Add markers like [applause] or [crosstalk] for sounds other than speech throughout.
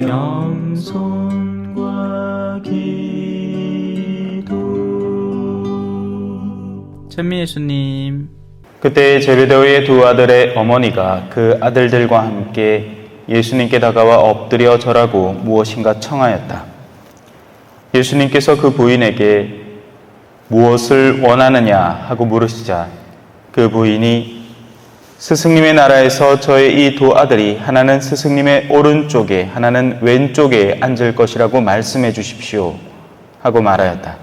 겸손과 기도 천미 예수님 그때 제베데오의 두 아들의 어머니가 그 아들들과 함께 예수님께 다가와 엎드려 절하고 무엇인가 청하였다. 예수님께서 그 부인에게 무엇을 원하느냐 하고 물으시자 그 부인이 스승님의 나라에서 저의 이 두 아들이 하나는 스승님의 오른쪽에 하나는 왼쪽에 앉을 것이라고 말씀해 주십시오 하고 말하였다.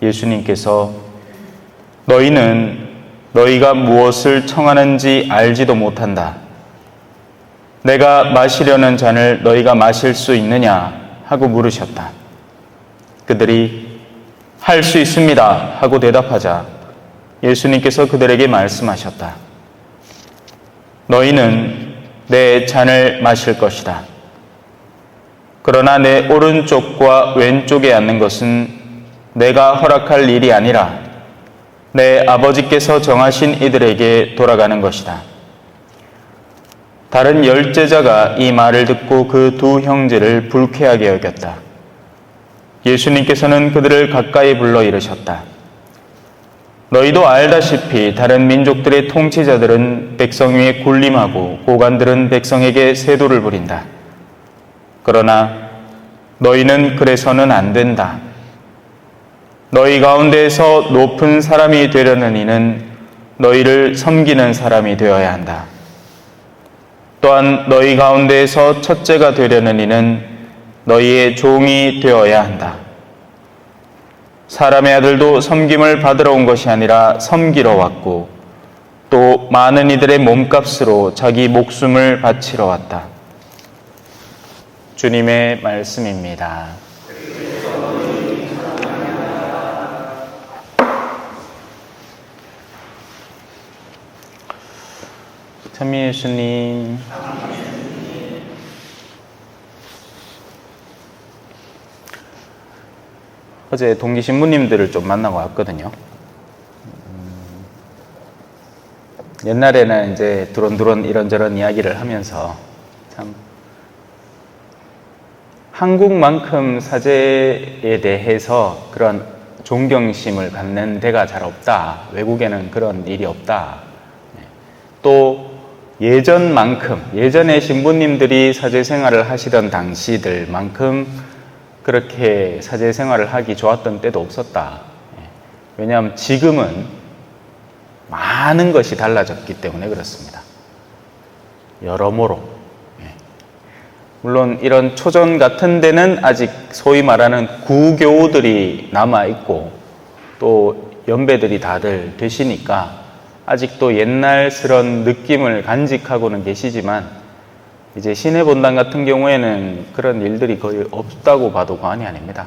예수님께서 너희는 너희가 무엇을 청하는지 알지도 못한다. 내가 마시려는 잔을 너희가 마실 수 있느냐 하고 물으셨다. 그들이 할 수 있습니다 하고 대답하자 예수님께서 그들에게 말씀하셨다. 너희는 내 잔을 마실 것이다. 그러나 내 오른쪽과 왼쪽에 앉는 것은 내가 허락할 일이 아니라 내 아버지께서 정하신 이들에게 돌아가는 것이다. 다른 열 제자가 이 말을 듣고 그 두 형제를 불쾌하게 여겼다. 예수님께서는 그들을 가까이 불러 이르셨다. 너희도 알다시피 다른 민족들의 통치자들은 백성 위에 군림하고 고관들은 백성에게 세도를 부린다. 그러나 너희는 그래서는 안 된다. 너희 가운데에서 높은 사람이 되려는 이는 너희를 섬기는 사람이 되어야 한다. 또한 너희 가운데에서 첫째가 되려는 이는 너희의 종이 되어야 한다. 사람의 아들도 섬김을 받으러 온 것이 아니라 섬기러 왔고 또 많은 이들의 몸값으로 자기 목숨을 바치러 왔다. 주님의 말씀입니다. 천미 예수님. 어제 동기 신부님들을 좀 만나고 왔거든요. 음, 옛날에는 이제 두런두런 이런저런 이야기를 하면서 참 한국만큼 사제에 대해서 그런 존경심을 갖는 데가 잘 없다. 외국에는 그런 일이 없다. 네. 또 예전만큼 예전에 신부님들이 사제 생활을 하시던 당시들만큼 그렇게 사제 생활을 하기 좋았던 때도 없었다. 예. 왜냐하면 지금은 많은 것이 달라졌기 때문에 그렇습니다. 여러모로. 예. 물론 이런 초전 같은 데는 아직 소위 말하는 구교들이 남아있고 또 연배들이 다들 되시니까 아직도 옛날스런 느낌을 간직하고는 계시지만 이제 신의 본당 같은 경우에는 그런 일들이 거의 없다고 봐도 과언이 아닙니다.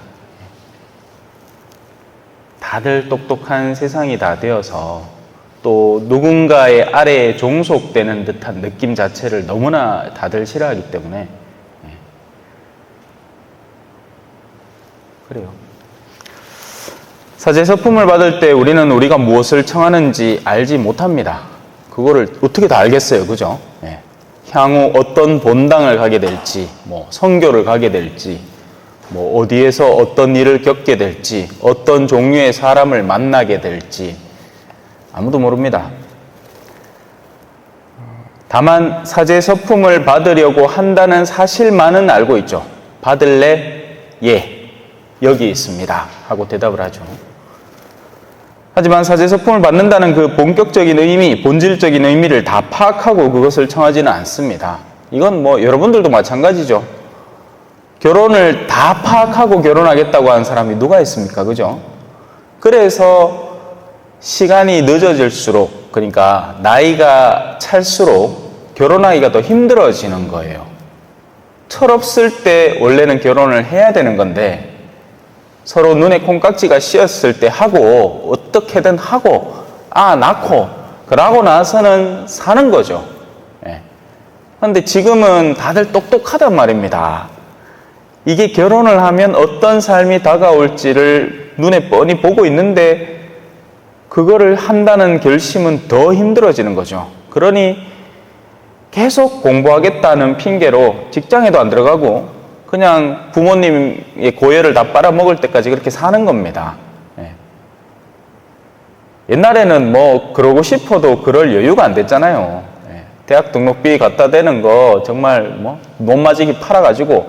다들 똑똑한 세상이 다 되어서 또 누군가의 아래에 종속되는 듯한 느낌 자체를 너무나 다들 싫어하기 때문에 예. 그래요. 사제 서품을 받을 때 우리는 우리가 무엇을 청하는지 알지 못합니다. 그거를 어떻게 다 알겠어요, 그죠? 예. 향후 어떤 본당을 가게 될지, 뭐 선교를 가게 될지, 뭐 어디에서 어떤 일을 겪게 될지, 어떤 종류의 사람을 만나게 될지 아무도 모릅니다. 다만 사제 서품을 받으려고 한다는 사실만은 알고 있죠. 받을래? 예. 여기 있습니다. 하고 대답을 하죠. 하지만 사제 서품을 받는다는 그 본격적인 의미, 본질적인 의미를 다 파악하고 그것을 청하지는 않습니다. 이건 뭐 여러분들도 마찬가지죠. 결혼을 다 파악하고 결혼하겠다고 하는 사람이 누가 있습니까? 그죠? 그래서 시간이 늦어질수록, 그러니까 나이가 찰수록 결혼하기가 더 힘들어지는 거예요. 철없을 때 원래는 결혼을 해야 되는 건데, 서로 눈에 콩깍지가 씌었을 때 하고 어떻게든 하고 아 낳고 그러고 나서는 사는 거죠. 예. 그런데 지금은 다들 똑똑하단 말입니다. 이게 결혼을 하면 어떤 삶이 다가올지를 눈에 뻔히 보고 있는데 그거를 한다는 결심은 더 힘들어지는 거죠. 그러니 계속 공부하겠다는 핑계로 직장에도 안 들어가고 그냥 부모님의 고열을 다 빨아먹을 때까지 그렇게 사는 겁니다. 예. 옛날에는 뭐 그러고 싶어도 그럴 여유가 안 됐잖아요. 예. 대학 등록비 갖다 대는 거 정말 뭐 못맞이기 팔아가지고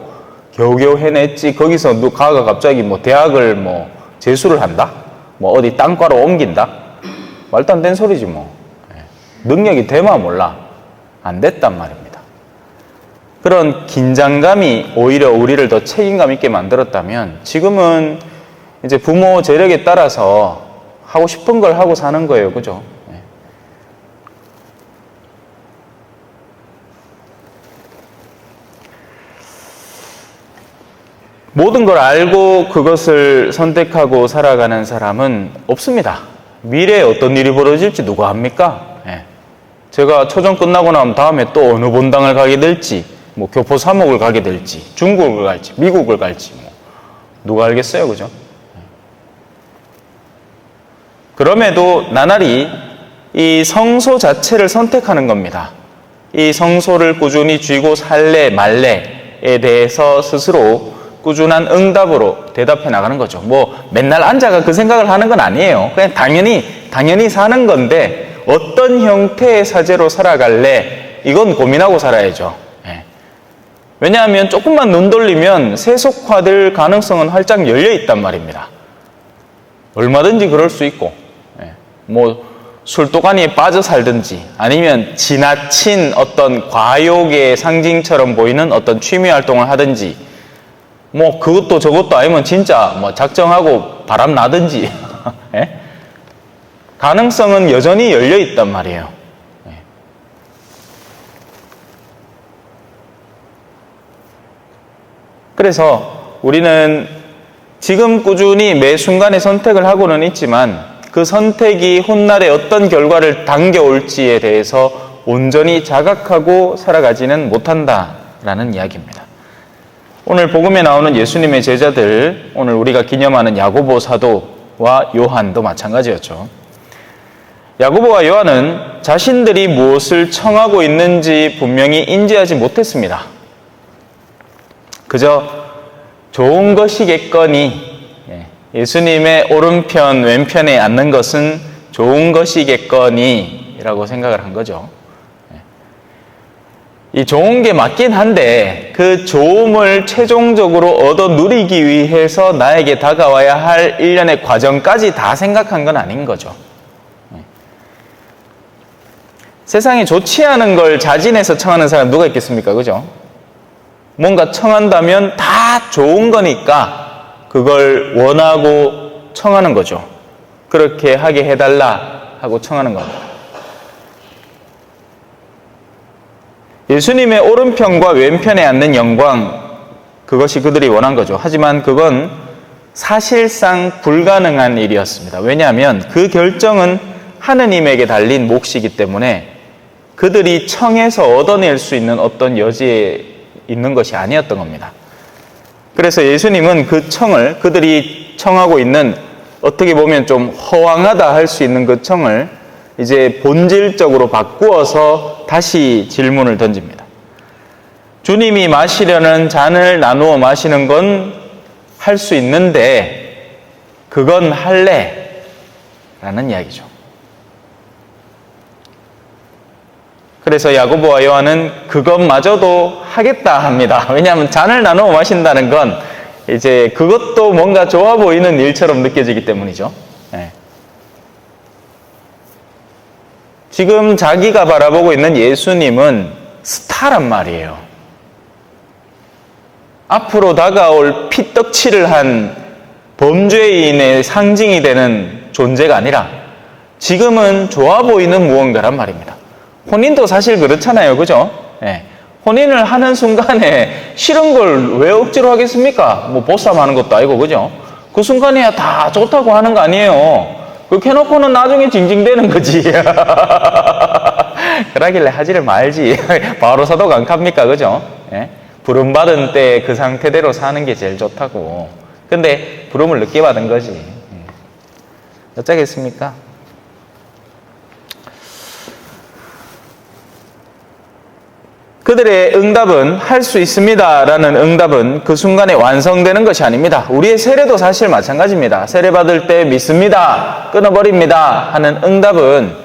겨우겨우 해냈지. 거기서 누가가 갑자기 뭐 대학을 뭐 재수를 한다? 뭐 어디 땅과로 옮긴다? 말도 안 되는 소리지 뭐. 예. 능력이 되마 몰라. 안 됐단 말입니다. 그런 긴장감이 오히려 우리를 더 책임감 있게 만들었다면 지금은 이제 부모 재력에 따라서 하고 싶은 걸 하고 사는 거예요. 그죠? 예. 모든 걸 알고 그것을 선택하고 살아가는 사람은 없습니다. 미래에 어떤 일이 벌어질지 누가 압니까? 예. 제가 초中끝나고 나면 다음에 또 어느 본당을 가게 될지, 뭐 교포 사목을 가게 될지, 중국을 갈지, 미국을 갈지, 뭐 누가 알겠어요, 그죠? 그럼에도 나날이 이 성소 자체를 선택하는 겁니다. 이 성소를 꾸준히 쥐고 살래 말래에 대해서 스스로 꾸준한 응답으로 대답해 나가는 거죠. 뭐 맨날 앉아가 그 생각을 하는 건 아니에요. 그냥 당연히 당연히 사는 건데 어떤 형태의 사제로 살아갈래 이건 고민하고 살아야죠. 예. 왜냐하면 조금만 눈 돌리면 세속화될 가능성은 활짝 열려 있단 말입니다. 얼마든지 그럴 수 있고, 예. 뭐, 술도가니에 빠져 살든지, 아니면 지나친 어떤 과욕의 상징처럼 보이는 어떤 취미 활동을 하든지, 뭐, 그것도 저것도 아니면 진짜 뭐 작정하고 바람 나든지, [laughs] 예? 가능성은 여전히 열려 있단 말이에요. 예. 그래서 우리는 지금 꾸준히 매 순간에 선택을 하고는 있지만 그 선택이 훗날에 어떤 결과를 당겨올지에 대해서 온전히 자각하고 살아가지는 못한다라는 이야기입니다. 오늘 복음에 나오는 예수님의 제자들, 오늘 우리가 기념하는 야고보 사도와 요한도 마찬가지였죠. 야고보와 요한은 자신들이 무엇을 청하고 있는지 분명히 인지하지 못했습니다. 그저 좋은 것이겠거니 예, 예수님의 오른편 왼편에 앉는 것은 좋은 것이겠거니라고 생각을 한 거죠. 예. 이 좋은 게 맞긴 한데 그 좋음을 최종적으로 얻어 누리기 위해서 나에게 다가와야 할 일련의 과정까지 다 생각한 건 아닌 거죠. 예. 세상에 좋지 않은 걸 자진해서 청하는 사람 누가 있겠습니까? 그죠? 뭔가 청한다면 다 좋은 거니까 그걸 원하고 청하는 거죠. 그렇게 하게 해달라 하고 청하는 겁니다. 예수님의 오른편과 왼편에 앉는 영광, 그것이 그들이 원한 거죠. 하지만 그건 사실상 불가능한 일이었습니다. 왜냐하면 그 결정은 하느님에게 달린 몫이기 때문에 그들이 청해서 얻어낼 수 있는 어떤 여지에 있는 것이 아니었던 겁니다. 그래서 예수님은 그 청을 그들이 청하고 있는 어떻게 보면 좀 허황하다 할 수 있는 그 청을 이제 본질적으로 바꾸어서 다시 질문을 던집니다. 주님이 마시려는 잔을 나누어 마시는 건 할 수 있는데 그건 할래? 라는 이야기죠. 그래서 야고보와 요한은 그것마저도 하겠다 합니다. 왜냐하면 잔을 나누어 마신다는 건 이제 그것도 뭔가 좋아 보이는 일처럼 느껴지기 때문이죠. 네. 지금 자기가 바라보고 있는 예수님은 스타란 말이에요. 앞으로 다가올 피떡칠을 한 범죄인의 상징이 되는 존재가 아니라 지금은 좋아 보이는 무언가란 말입니다. 혼인도 사실 그렇잖아요. 그죠? 예. 혼인을 하는 순간에 싫은 걸 왜 억지로 하겠습니까? 뭐 보쌈하는 것도 아니고 그죠? 그 순간에야 다 좋다고 하는 거 아니에요. 그렇게 해놓고는 나중에 징징대는 거지. [laughs] 그러길래 하지를 말지. [laughs] 바로 사도가 안 갑니까? 그죠? 예? 부름받은 때 그 상태대로 사는 게 제일 좋다고. 근데 부름을 늦게 받은 거지. 예. 어쩌겠습니까? 그들의 응답은 할 수 있습니다 라는 응답은 그 순간에 완성되는 것이 아닙니다. 우리의 세례도 사실 마찬가지입니다. 세례 받을 때 믿습니다. 끊어버립니다. 하는 응답은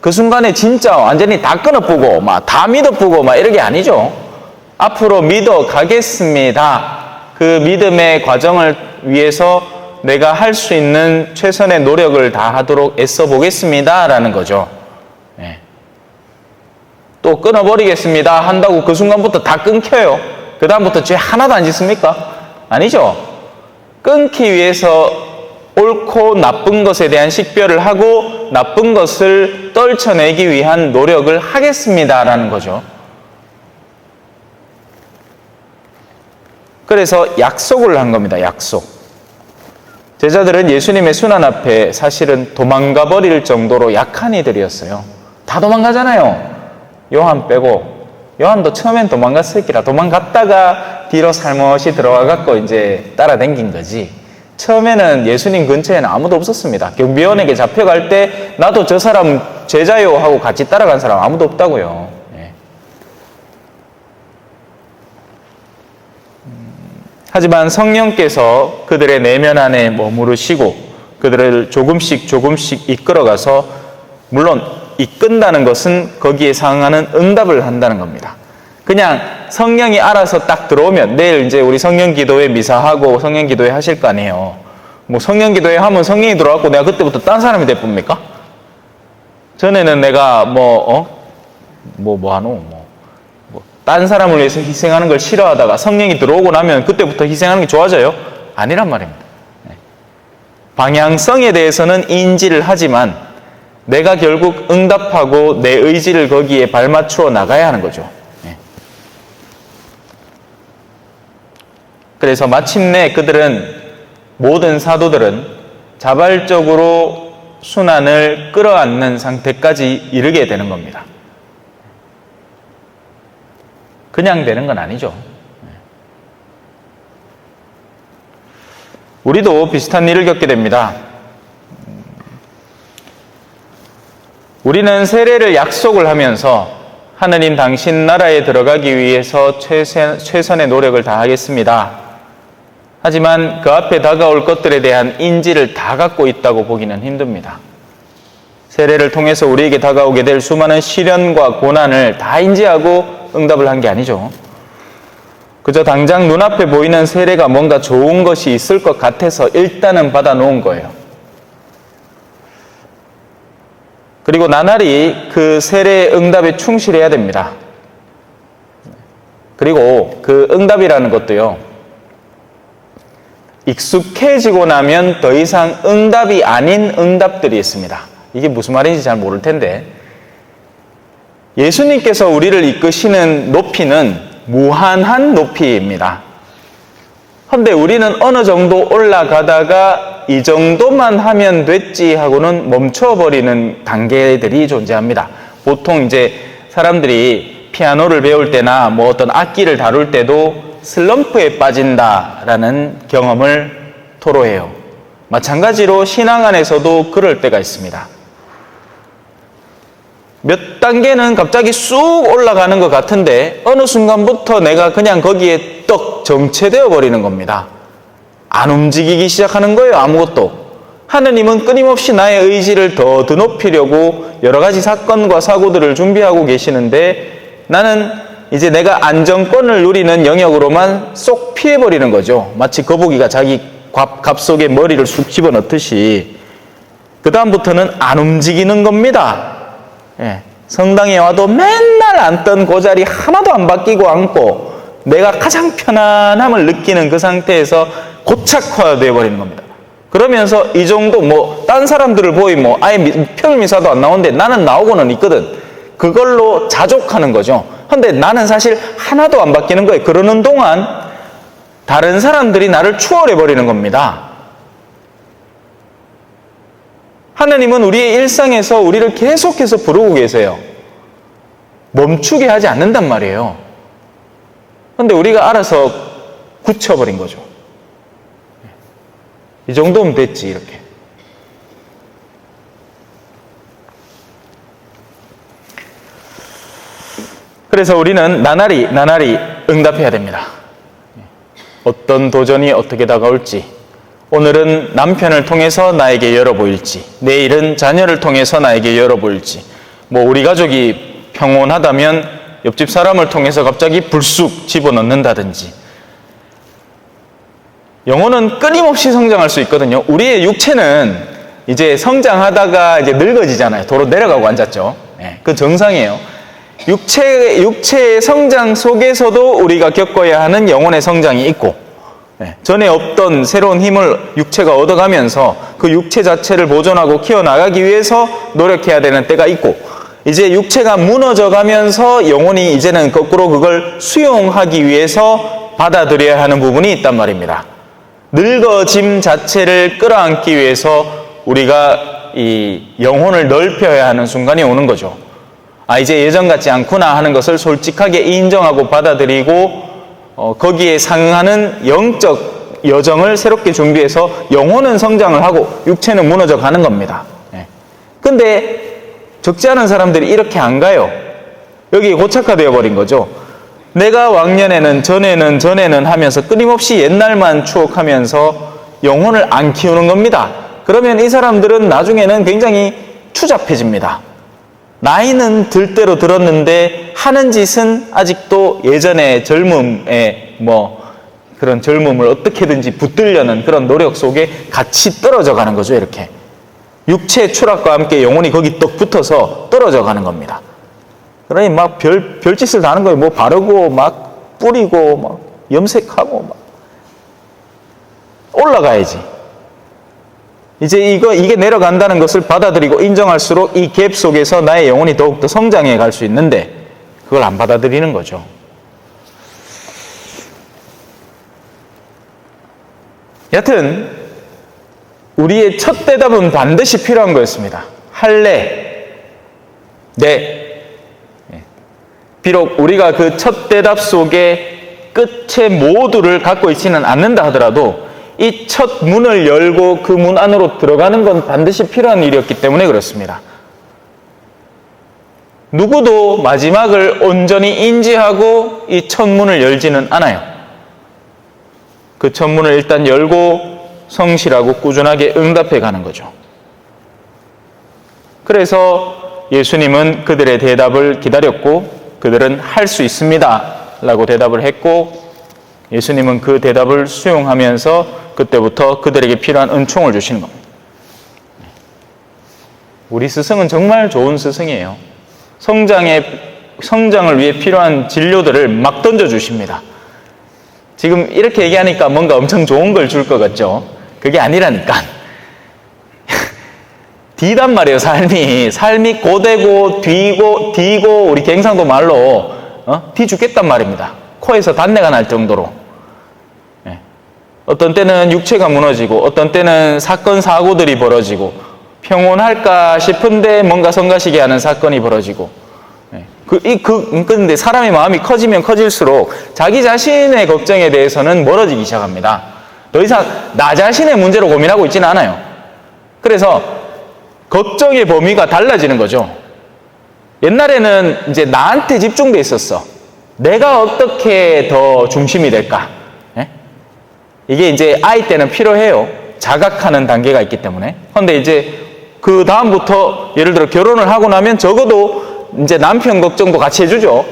그 순간에 진짜 완전히 다 끊어보고 막 다 믿어보고 막 이런 게 아니죠. 앞으로 믿어 가겠습니다. 그 믿음의 과정을 위해서 내가 할 수 있는 최선의 노력을 다 하도록 애써 보겠습니다 라는 거죠. 예. 또 끊어버리겠습니다 한다고 그 순간부터 다 끊겨요. 그 다음부터 죄 하나도 안 짓습니까? 아니죠. 끊기 위해서 옳고 나쁜 것에 대한 식별을 하고 나쁜 것을 떨쳐내기 위한 노력을 하겠습니다라는 거죠. 그래서 약속을 한 겁니다. 약속. 제자들은 예수님의 순환 앞에 사실은 도망가 버릴 정도로 약한 이들이었어요. 다 도망가잖아요. 요한 빼고. 요한도 처음엔 도망갔을기라 도망갔다가 뒤로 살못이 들어와 갖고 이제 따라댕긴 거지. 처음에는 예수님 근처에는 아무도 없었습니다. 경비원에게 잡혀갈 때 나도 저 사람 제자요 하고 같이 따라간 사람 아무도 없다고요. 예. 하지만 성령께서 그들의 내면 안에 머무르시고 그들을 조금씩 조금씩 이끌어가서 물론 이끈다는 것은 거기에 상응하는 응답을 한다는 겁니다. 그냥 성령이 알아서 딱 들어오면 내일 이제 우리 성령 기도회 미사하고 성령 기도회 하실 거 아니에요. 뭐 성령 기도회 하면 성령이 들어왔고 내가 그때부터 딴 사람이 될 겁니까? 전에는 내가 뭐 어? 뭐 뭐 하노? 뭐딴 사람을 위해서 희생하는 걸 싫어하다가 성령이 들어오고 나면 그때부터 희생하는 게 좋아져요? 아니란 말입니다. 네. 방향성에 대해서는 인지를 하지만 내가 결국 응답하고 내 의지를 거기에 발맞추어 나가야 하는 거죠. 네. 그래서 마침내 그들은 모든 사도들은 자발적으로 순환을 끌어안는 상태까지 이르게 되는 겁니다. 그냥 되는 건 아니죠. 우리도 비슷한 일을 겪게 됩니다. 우리는 세례를 약속을 하면서 하느님 당신 나라에 들어가기 위해서 최선, 최선의 노력을 다하겠습니다. 하지만 그 앞에 다가올 것들에 대한 인지를 다 갖고 있다고 보기는 힘듭니다. 세례를 통해서 우리에게 다가오게 될 수많은 시련과 고난을 다 인지하고 응답을 한 게 아니죠. 그저 당장 눈앞에 보이는 세례가 뭔가 좋은 것이 있을 것 같아서 일단은 받아 놓은 거예요. 그리고 나날이 그 세례의 응답에 충실해야 됩니다. 그리고 그 응답이라는 것도요, 익숙해지고 나면 더 이상 응답이 아닌 응답들이 있습니다. 이게 무슨 말인지 잘 모를 텐데, 예수님께서 우리를 이끄시는 높이는 무한한 높이입니다. 근데 우리는 어느 정도 올라가다가 이 정도만 하면 됐지 하고는 멈춰버리는 단계들이 존재합니다. 보통 이제 사람들이 피아노를 배울 때나 뭐 어떤 악기를 다룰 때도 슬럼프에 빠진다라는 경험을 토로해요. 마찬가지로 신앙 안에서도 그럴 때가 있습니다. 몇 단계는 갑자기 쑥 올라가는 것 같은데 어느 순간부터 내가 그냥 거기에 떡 정체되어 버리는 겁니다. 안 움직이기 시작하는 거예요, 아무것도. 하느님은 끊임없이 나의 의지를 더 드높이려고 여러 가지 사건과 사고들을 준비하고 계시는데 나는 이제 내가 안정권을 누리는 영역으로만 쏙 피해버리는 거죠. 마치 거북이가 자기 갑, 갑 속에 머리를 쑥 집어넣듯이. 그다음부터는 안 움직이는 겁니다. 예, 성당에 와도 맨날 앉던 그 자리 하나도 안 바뀌고 앉고 내가 가장 편안함을 느끼는 그 상태에서 고착화되어 버리는 겁니다. 그러면서 이 정도 뭐 딴 사람들을 보이 뭐 아예 표미사도 안 나오는데 나는 나오고는 있거든. 그걸로 자족하는 거죠. 근데 나는 사실 하나도 안 바뀌는 거예요. 그러는 동안 다른 사람들이 나를 추월해 버리는 겁니다. 하나님은 우리의 일상에서 우리를 계속해서 부르고 계세요. 멈추게 하지 않는단 말이에요. 근데 우리가 알아서 굳혀버린 거죠. 이 정도면 됐지, 이렇게. 그래서 우리는 나날이 나날이 응답해야 됩니다. 어떤 도전이 어떻게 다가올지, 오늘은 남편을 통해서 나에게 열어 보일지, 내일은 자녀를 통해서 나에게 열어 보일지, 뭐 우리 가족이 평온하다면 옆집 사람을 통해서 갑자기 불쑥 집어넣는다든지, 영혼은 끊임없이 성장할 수 있거든요. 우리의 육체는 이제 성장하다가 이제 늙어지잖아요. 도로 내려가고 앉았죠. 예, 그 정상이에요. 육체, 육체의 성장 속에서도 우리가 겪어야 하는 영혼의 성장이 있고, 예, 전에 없던 새로운 힘을 육체가 얻어가면서 그 육체 자체를 보존하고 키워나가기 위해서 노력해야 되는 때가 있고, 이제 육체가 무너져 가면서 영혼이 이제는 거꾸로 그걸 수용하기 위해서 받아들여야 하는 부분이 있단 말입니다. 늙어짐 자체를 끌어안기 위해서 우리가 이 영혼을 넓혀야 하는 순간이 오는 거죠. 아, 이제 예전 같지 않구나 하는 것을 솔직하게 인정하고 받아들이고, 어, 거기에 상응하는 영적 여정을 새롭게 준비해서 영혼은 성장을 하고 육체는 무너져 가는 겁니다. 예. 근데 적지 않은 사람들이 이렇게 안 가요. 여기 고착화되어 버린 거죠. 내가 왕년에는 전에는 전에는 하면서 끊임없이 옛날만 추억하면서 영혼을 안 키우는 겁니다. 그러면 이 사람들은 나중에는 굉장히 추잡해집니다. 나이는 들대로 들었는데 하는 짓은 아직도 예전의 젊음의 뭐 그런 젊음을 어떻게든지 붙들려는 그런 노력 속에 같이 떨어져 가는 거죠, 이렇게. 육체의 추락과 함께 영혼이 거기 떡 붙어서 떨어져 가는 겁니다. 그러니 막 별, 별짓을 다 하는 거예요. 뭐 바르고, 막 뿌리고, 막 염색하고, 막. 올라가야지. 이제 이거, 이게 내려간다는 것을 받아들이고 인정할수록 이 갭 속에서 나의 영혼이 더욱더 성장해 갈 수 있는데, 그걸 안 받아들이는 거죠. 여튼, 우리의 첫 대답은 반드시 필요한 거였습니다. 할래, 네. 비록 우리가 그 첫 대답 속에 끝의 모두를 갖고 있지는 않는다 하더라도 이 첫 문을 열고 그 문 안으로 들어가는 건 반드시 필요한 일이었기 때문에 그렇습니다. 누구도 마지막을 온전히 인지하고 이 첫 문을 열지는 않아요. 그 첫 문을 일단 열고 성실하고 꾸준하게 응답해 가는 거죠. 그래서 예수님은 그들의 대답을 기다렸고 그들은 할 수 있습니다. 라고 대답을 했고 예수님은 그 대답을 수용하면서 그때부터 그들에게 필요한 은총을 주시는 겁니다. 우리 스승은 정말 좋은 스승이에요. 성장의, 성장을 위해 필요한 진료들을 막 던져 주십니다. 지금 이렇게 얘기하니까 뭔가 엄청 좋은 걸 줄 것 같죠? 그게 아니라니까. 뒤단 말이에요, 삶이. 삶이 고되고, 뒤고, 뒤고, 우리 갱상도 말로, 어? 뒤 죽겠단 말입니다. 코에서 단내가 날 정도로. 예. 어떤 때는 육체가 무너지고, 어떤 때는 사건, 사고들이 벌어지고, 평온할까 싶은데 뭔가 성가시게 하는 사건이 벌어지고, 예. 그, 이, 그, 근데 사람의 마음이 커지면 커질수록 자기 자신의 걱정에 대해서는 멀어지기 시작합니다. 더 이상 나 자신의 문제로 고민하고 있지는 않아요. 그래서 걱정의 범위가 달라지는 거죠. 옛날에는 이제 나한테 집중돼 있었어. 내가 어떻게 더 중심이 될까? 예? 이게 이제 아이 때는 필요해요. 자각하는 단계가 있기 때문에. 그런데 이제 그 다음부터 예를 들어 결혼을 하고 나면 적어도 이제 남편 걱정도 같이 해주죠.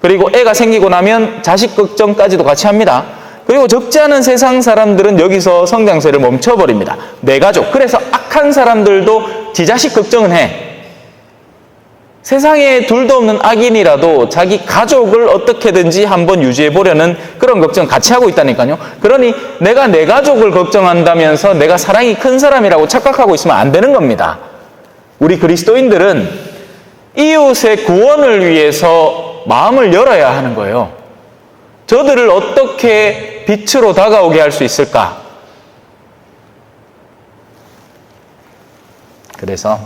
그리고 애가 생기고 나면 자식 걱정까지도 같이 합니다. 그리고 적지 않은 세상 사람들은 여기서 성장세를 멈춰버립니다. 내 가족. 그래서 악한 사람들도 지 자식 걱정은 해. 세상에 둘도 없는 악인이라도 자기 가족을 어떻게든지 한번 유지해 보려는 그런 걱정 같이 하고 있다니까요. 그러니 내가 내 가족을 걱정한다면서 내가 사랑이 큰 사람이라고 착각하고 있으면 안 되는 겁니다. 우리 그리스도인들은 이웃의 구원을 위해서 마음을 열어야 하는 거예요. 저들을 어떻게 빛으로 다가오게 할 수 있을까? 그래서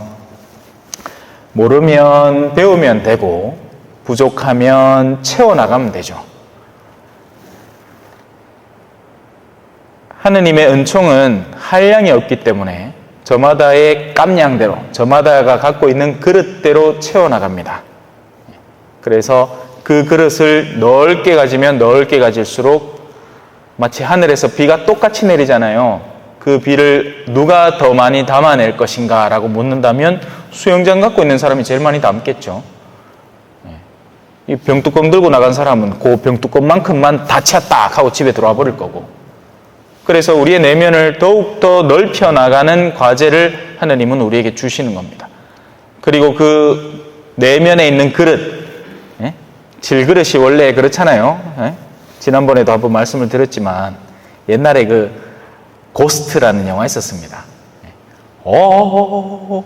모르면 배우면 되고 부족하면 채워나가면 되죠. 하느님의 은총은 한량이 없기 때문에 저마다의 깜냥대로, 저마다가 갖고 있는 그릇대로 채워나갑니다. 그래서 그 그릇을 넓게 가지면 넓게 가질수록 마치 하늘에서 비가 똑같이 내리잖아요. 그 비를 누가 더 많이 담아낼 것인가 라고 묻는다면 수영장 갖고 있는 사람이 제일 많이 담겠죠. 이 병뚜껑 들고 나간 사람은 그 병뚜껑만큼만 다 채웠다 하고 집에 들어와 버릴 거고. 그래서 우리의 내면을 더욱더 넓혀 나가는 과제를 하느님은 우리에게 주시는 겁니다. 그리고 그 내면에 있는 그릇, 예? 질그릇이 원래 그렇잖아요. 예? 지난번에도 한번 말씀을 드렸지만 옛날에 그 고스트라는 영화 있었습니다. 예. 오,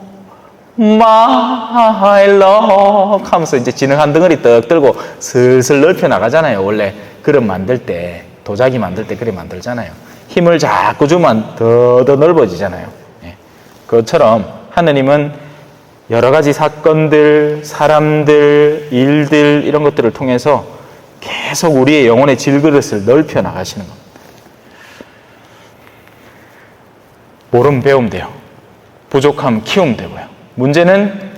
마이 러브 하면서 이제 지능 한 덩어리 떡 들고 슬슬 넓혀 나가잖아요. 원래 그릇 만들 때, 도자기 만들 때 그릇 만들잖아요. 힘을 자꾸 주면 더, 더 넓어지잖아요. 예. 그것처럼 하느님은 여러 가지 사건들, 사람들, 일들, 이런 것들을 통해서 계속 우리의 영혼의 질그릇을 넓혀 나가시는 겁니다. 모름 배움 돼요. 부족함 키움 되고요. 문제는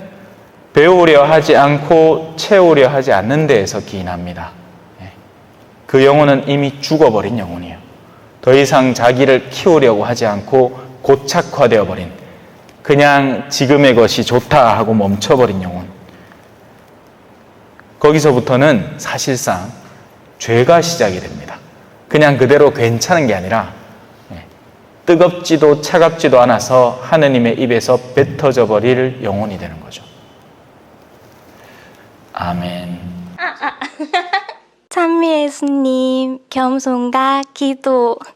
배우려 하지 않고 채우려 하지 않는 데에서 기인합니다. 예. 그 영혼은 이미 죽어버린 영혼이에요. 더 이상 자기를 키우려고 하지 않고 고착화되어 버린 그냥 지금의 것이 좋다 하고 멈춰버린 영혼. 거기서부터는 사실상 죄가 시작이 됩니다. 그냥 그대로 괜찮은 게 아니라 예, 뜨겁지도 차갑지도 않아서 하느님의 입에서 뱉어져 버릴 영혼이 되는 거죠. 아멘. [laughs] 찬미 예수님, 겸손과 기도.